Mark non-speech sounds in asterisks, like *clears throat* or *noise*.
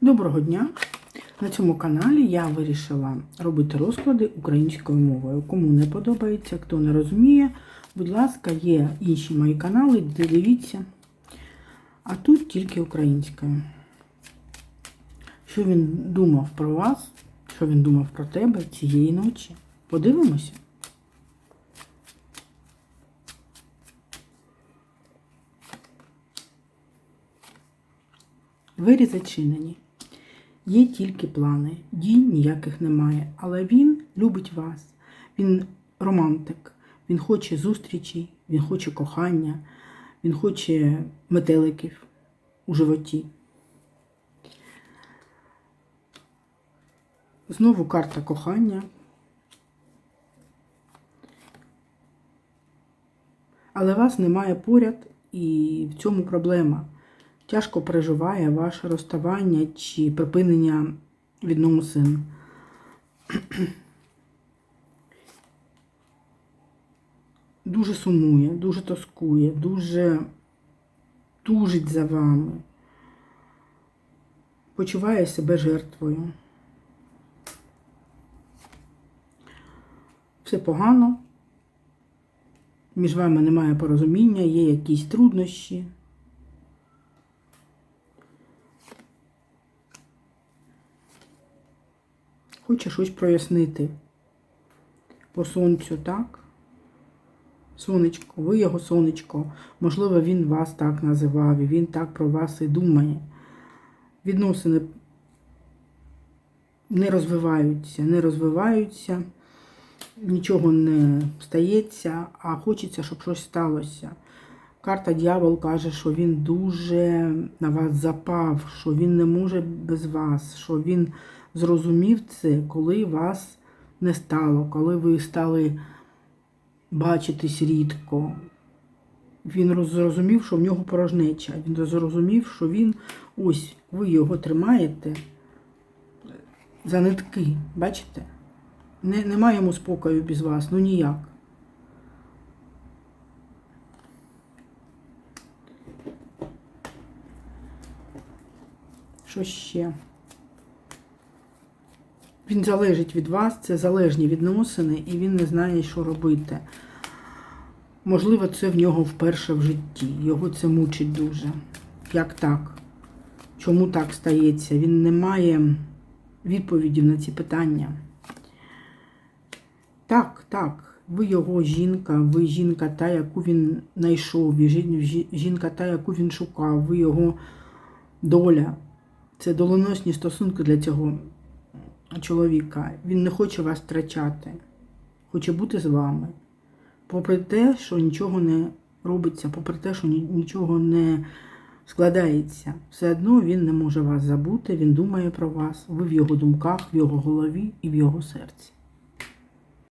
Доброго дня! На цьому каналі я вирішила робити розклади українською мовою. Кому не подобається, хто не розуміє, будь ласка, є інші мої канали, де дивіться. А тут тільки українською. Що він думав про вас, що він думав про тебе цієї ночі? Подивимося. Двері зачинені. Є тільки плани, дій ніяких немає. Але він любить вас. Він романтик, він хоче зустрічей, він хоче кохання, він хоче метеликів у животі. Знову карта кохання. Але вас немає поряд, і в цьому проблема. Тяжко переживає ваше розставання чи припинення відносин. *clears throat* Дуже сумує, дуже тоскує, дуже тужить за вами, почуває себе жертвою. Все погано, між вами немає порозуміння, є якісь труднощі. Хоче щось прояснити по сонцю, так? Сонечко, ви його сонечко. Можливо, він вас так називав, і він так про вас і думає. Відносини не розвиваються, не розвиваються, нічого не стається, а хочеться, щоб щось сталося. Карта дьявол каже, що він дуже на вас запав, що він не може без вас, що він зрозумів це, коли вас не стало, коли ви стали бачитись рідко. Він зрозумів, що в нього порожнеча. Він зрозумів, що він ось ви його тримаєте за нитки. Бачите? Не, немає йому спокою без вас, ну ніяк. Що ще? Він залежить від вас, це залежні відносини, і він не знає, що робити. Можливо, це в нього вперше в житті. Його це мучить дуже. Як так? Чому так стається? Він не має відповіді на ці питання. Так, так, ви його жінка, ви жінка та, яку він знайшов, жінка та, яку він шукав, ви його доля. Це доленосні стосунки для цього чоловіка. Він не хоче вас втрачати, хоче бути з вами. Попри те, що нічого не робиться, попри те, що нічого не складається, все одно він не може вас забути, він думає про вас, ви в його думках, в його голові і в його серці.